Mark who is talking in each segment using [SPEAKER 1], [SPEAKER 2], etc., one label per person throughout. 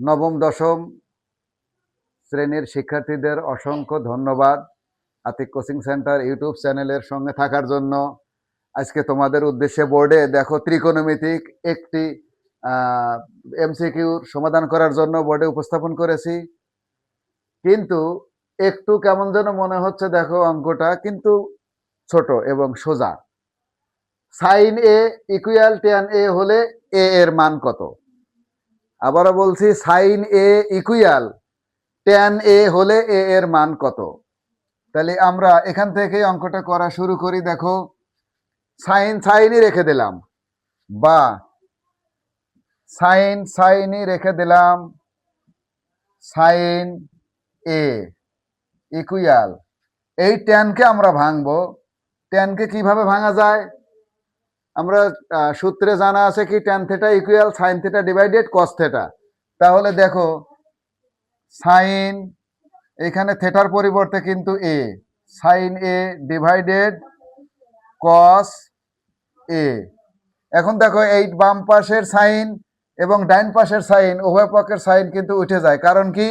[SPEAKER 1] নবম, দশম শ্রেণির শিক্ষার্থীদের অসংখ্য ধন্যবাদ। আতিক কোচিং সেন্টার ইউটিউব চ্যানেলের সঙ্গে থাকার জন্য আজকে তোমাদের উদ্দেশ্যে বোর্ডে দেখো ত্রিকোণমিতিক একটি এমসিকিউর সমাধান করার জন্য বোর্ডে উপস্থাপন করেছি। কিন্তু একটু কেমন যেন মনে হচ্ছে দেখো অঙ্কটা কিন্তু ছোট এবং সোজা। Sine A, equal ten A হলে এ এর মান কত? আবারও বলছি sine A equal ten A হলে এ এর মান কত? তাহলে আমরা এখান থেকে অঙ্কটা করা শুরু করি, দেখো। সাইন সাইনই রেখে দিলাম। বা সাইন সাইনই রেখে দিলাম। সাইন এ ইকুয়াল এই ট্যানকে আমরা ভাঙবো। ট্যানকে কীভাবে ভাঙা যায়? আমরা সূত্রে জানা আছে কি tan theta equal sine theta divided cos theta তাহলে দেখো সাইন এখানে থেটার পরিবর্তে কিন্তু এ সাইন এ ডিভাইডেড কস এ এখন দেখো, এই বাম পাশের সাইন এবং ডাইন পাশের সাইন উভয় পক্ষের সাইন কিন্তু উঠে যায়। কারণ কি?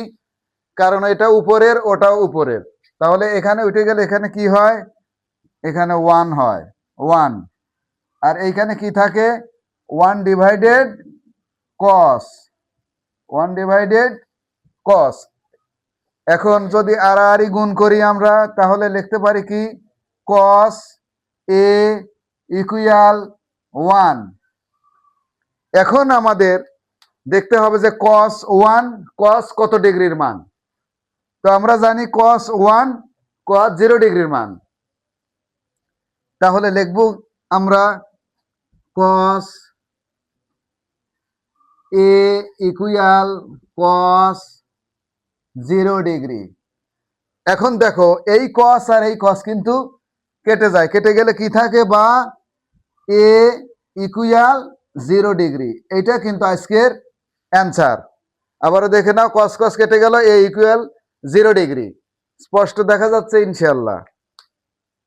[SPEAKER 1] কারণ এটা উপরের, ওটাও উপরের। তাহলে এখানে উঠে গেলে এখানে কি হয়? এখানে ওয়ান হয়। ওয়ান আর এইখানে কি থাকে? One divided cos one divided cos এখন যদি আড়াআড়ি গুণ করি আমরা, তাহলে লিখতে পারি কি? কস এ ইকুয়াল ওয়ান এখন আমাদের দেখতে হবে যে কস ওয়ান কস কত ডিগ্রির মান? তো আমরা জানি কস ওয়ান কস জিরো ডিগ্রির মান। তাহলে লিখব আমরা cos A equal cos zero degree এখন দেখো, এই কস আর এই কস কিন্তু কেটে যায়। কেটে গেলে কি থাকে বা? এ ইকুয়াল জিরো ডিগ্রি এইটা কিন্তু আজকের অ্যান্সার আবারও দেখে নাও কস কস কেটে গেল এ ইকুয়াল জিরো ডিগ্রি স্পষ্ট দেখা যাচ্ছে ইনশাল্লাহ